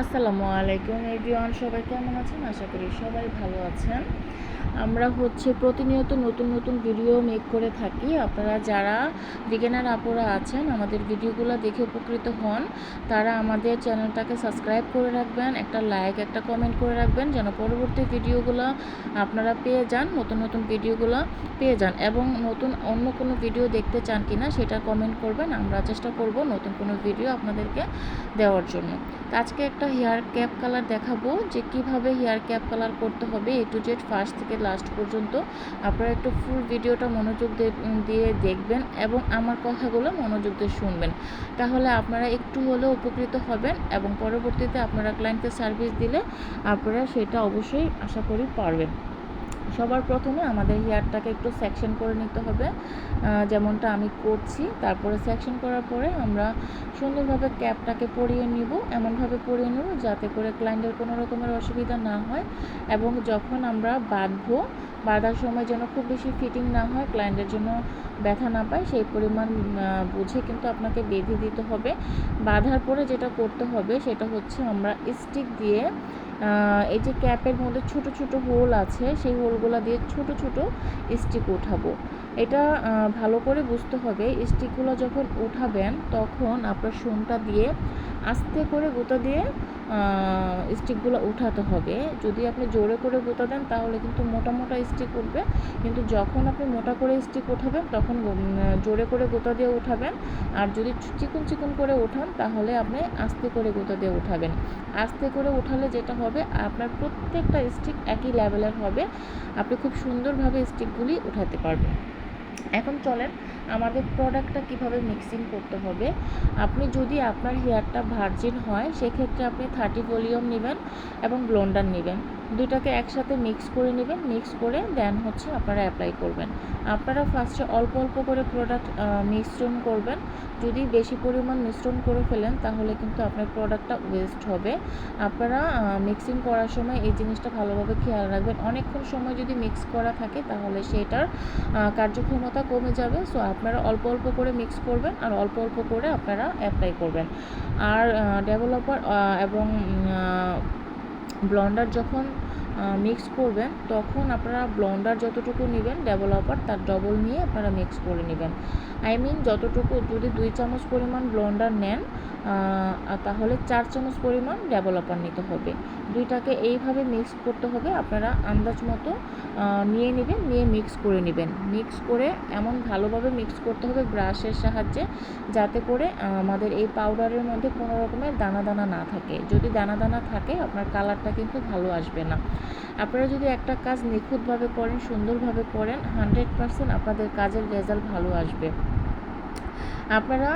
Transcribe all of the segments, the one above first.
আসসালামু আলাইকুম এভরিওয়ান সবাই কেমন আছেন? আশা করি সবাই ভালো আছেন। আমরা হচ্ছে প্রতিনিয়ত নতুন নতুন ভিডিও মেক করে থাকি। আপনারা যারা বিজ্ঞানের আপুরা আছেন, আমাদের ভিডিওগুলো দেখে উপকৃত হন, তারা আমাদের চ্যানেলটাকে সাবস্ক্রাইব করে রাখবেন, একটা লাইক একটা কমেন্ট করে রাখবেন, যেন পরবর্তী ভিডিওগুলো আপনারা পেয়ে যান, নতুন নতুন ভিডিওগুলো পেয়ে যান। এবং নতুন অন্য কোনো ভিডিও দেখতে চান কিনা, সেটা কমেন্ট করবেন, আমরা চেষ্টা করব নতুন কোনো ভিডিও আপনাদেরকে দেওয়ার জন্য। আজকে একটা হেয়ার ক্যাপ কালার দেখাবো, যে কীভাবে হেয়ার ক্যাপ কালার করতে হবে এ টু জেড ফার্স্ট থেকে লাস্ট পর্যন্ত। আপনারা একটু ফুল ভিডিওটা মনোযোগ দিয়ে দেখবেন এবং আমার কথাগুলো মনোযোগ দিয়ে শুনবেন। তাহলে আপনারা একটু হলেও উপকৃত হবেন এবং পরবর্তীতে আপনারা ক্লায়েন্টকে সার্ভিস দিলে আপনারা সেটা অবশ্যই আশা করি পারবেন। সবার প্রথমে আমাদের হেয়ারটাকে একটু সেকশন করে নিতে হবে। যেমনটা আমি করছি। তারপরে সেকশন করার পরে আমরা সুন্দরভাবে ক্যাপটাকে পরিয়ে নিব। এমনভাবে পরিয়ে নেব যাতে করে ক্লায়েন্টের কোনো রকমের অসুবিধা না হয় এবং যখন আমরা বাঁধবো, বাঁধার সময় যেন খুব বেশি ফিটিং না হয় ক্লায়েন্টের জন্য ব্যথা না পায়, সেই পরিমাণ বুঝে কিন্তু আপনাকে বেঁধে দিতে হবে। বাঁধার পরে যেটা করতে হবে সেটা হচ্ছে আমরা স্টিক দিয়ে এই যে ক্যাপের মধ্যে ছোট ছোট হোল আছে, সেই হোলগুলো দিয়ে ছোট ছোট স্টিক উঠাবো এটা ভালো করে বুঝতে হবে। স্টিকগুলো যখন উঠাবেন তখন আপনার সোমটা দিয়ে আস্তে করে গুঁতা দিয়ে স্টিকগুলো উঠাতে হবে। যদি আপনি জোরে করে গুঁতা দেন, তাহলে কিন্তু মোটা মোটা স্টিক উঠবে। কিন্তু যখন আপনি মোটা করে স্টিক উঠাবেন, তখন জোরে করে গুঁতা দিয়ে উঠাবেন। আর যদি চিকন চিকন করে উঠান, তাহলে আপনি আস্তে করে গুঁতা দিয়ে উঠাবেন। আস্তে করে উঠালে যেটা হবে, আপনার প্রত্যেকটা স্টিক একই লেভেলের হবে। আপনি খুব সুন্দরভাবে স্টিকগুলি উঠাতে পারবেন। এখন চলেন আমাদের প্রোডাক্টটা কীভাবে মিক্সিং করতে হবে? আপনি যদি আপনার হেয়ারটা ভার্জিন হয়, সেক্ষেত্রে আপনি থার্টি ভলিউম নেবেন এবং ব্লন্ডার নেবেন। দুটাকে একসাথে মিক্স করে নেবেন মিক্স করে দেন হচ্ছে আপনারা অ্যাপ্লাই করবেন। আপনারা ফার্স্টে অল্প অল্প করে প্রোডাক্ট মিশ্রণ করবেন। যদি বেশি পরিমাণ মিশ্রণ করে ফেলেন, তাহলে কিন্তু আপনার প্রোডাক্টটা ওয়েস্ট হবে। আপনারা মিক্সিং করার সময় এই জিনিসটা ভালোভাবে খেয়াল রাখবেন। অনেকক্ষণ সময় যদি মিক্স করা থাকে, তাহলে সেটার কার্যক্ষমতা কমে যাবে। সো আপনারা অল্প অল্প করে মিক্স করবেন আর অল্প অল্প করে আপনারা অ্যাপ্লাই করবেন। আর ডেভেলপার এবং ব্লন্ডার যখন মিক্স করবেন, তখন আপনারা ব্লন্ডার যতটুকু নেবেন ডেভেলপার তার ডবল নিয়ে আপনারা মিক্স করে নেবেন। আই মিন যতটুকু যদি দুই চামচ পরিমাণ ব্লন্ডার নেন তাহলে চার চামচ পরিমাণ ডেভেলপার নিতে হবে। দুইটাকে এইভাবে মিক্স করতে হবে, আপনারা আন্দাজ মতো নিয়ে নেবেন, নিয়ে মিক্স করে নেবেন। মিক্স করে এমন ভালোভাবে মিক্স করতে হবে ব্রাশের সাহায্যে, যাতে করে আমাদের এই পাউডারের মধ্যে কোনো রকমের দানা দানা না থাকে। যদি দানা দানা থাকে, আপনার কালারটা কিন্তু ভালো আসবে না। আপনারা যদি একটা কাজ নিখুঁতভাবে করেন, সুন্দরভাবে করেন, হান্ড্রেড পারসেন্ট আপনাদের কাজের রেজাল্ট ভালো আসবে। আপনারা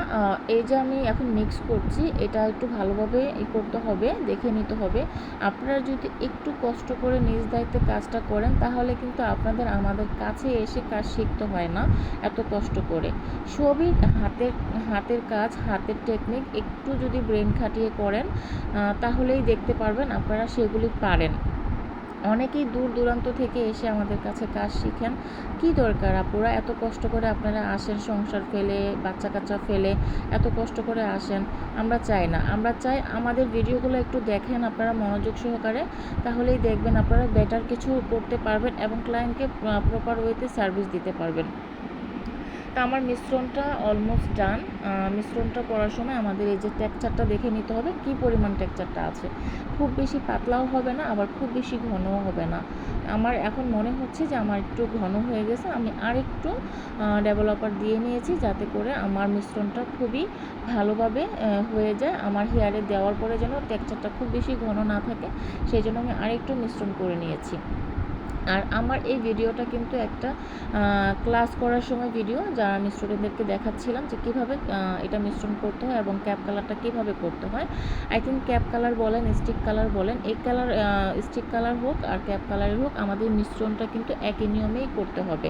এই যে আমি এখন মিক্স করছি, এটা একটু ভালোভাবে ই করতে হবে, দেখে নিতে হবে। আপনারা যদি একটু কষ্ট করে নিজ দায়িত্বে কাজটা করেন, তাহলে কিন্তু আপনাদের আমাদের কাছে এসে কাজ শিখতে হয় না এত কষ্ট করে। সবই হাতের হাতের কাজ, হাতের টেকনিক একটু যদি ব্রেন খাটিয়ে করেন তাহলেই দেখতে পারবেন আপনারা সেগুলি পারেন। অনেকেই দূর দূরান্ত থেকে এসে আমাদের কাছে কাজ শিখেন। কি দরকার আপুরা? এত কষ্ট করে আপনারা আসেন সংসার ফেলে বাচ্চা কাচ্চা ফেলে, এত কষ্ট করে আসেন। আমরা চাই না। আমরা চাই আমাদের ভিডিওগুলো একটু দেখেন আপনারা মনোযোগ সহকারে, তাহলেই দেখবেন আপনারা বেটার কিছু করতে পারবেন এবং ক্লায়েন্টকে প্রপার ওয়েতে সার্ভিস দিতে পারবেন। আমার মিশ্রণটা অলমোস্ট ডান মিশ্রণটা করার সময় আমাদের এই যে টেক্সচারটা দেখে নিতে হবে, কি পরিমাণ টেক্সচারটা আছে। খুব বেশি পাতলাও হবে না, আবার খুব বেশি ঘনও হবে না। আমার এখন মনে হচ্ছে যে আমার একটু ঘন হয়ে গেছে, আমি আর একটু ডেভেলপার দিয়ে নিয়েছি যাতে করে আমার মিশ্রণটা খুবই ভালোভাবে হয়ে যায়। আমার হেয়ারে দেওয়ার পরে যেন টেক্সচারটা খুব বেশি ঘন না থাকে, সেই জন্য আমি আরেকটু মিশ্রণ করে নিয়েছি। আর আমার এই ভিডিওটা কিন্তু একটা ক্লাস করার সময় ভিডিও যা আমি স্টুডেন্টদেরকে দেখাচ্ছিলাম যে কীভাবে এটা মিশ্রণ করতে হয় এবং ক্যাপ কালারটা কীভাবে করতে হয়। আই থিঙ্ক ক্যাপ কালার বলেন স্টিক কালার বলেন, এই কালার স্টিক কালার হোক আর ক্যাপ কালারের হোক, আমাদের মিশ্রণটা কিন্তু একই নিয়মেই করতে হবে।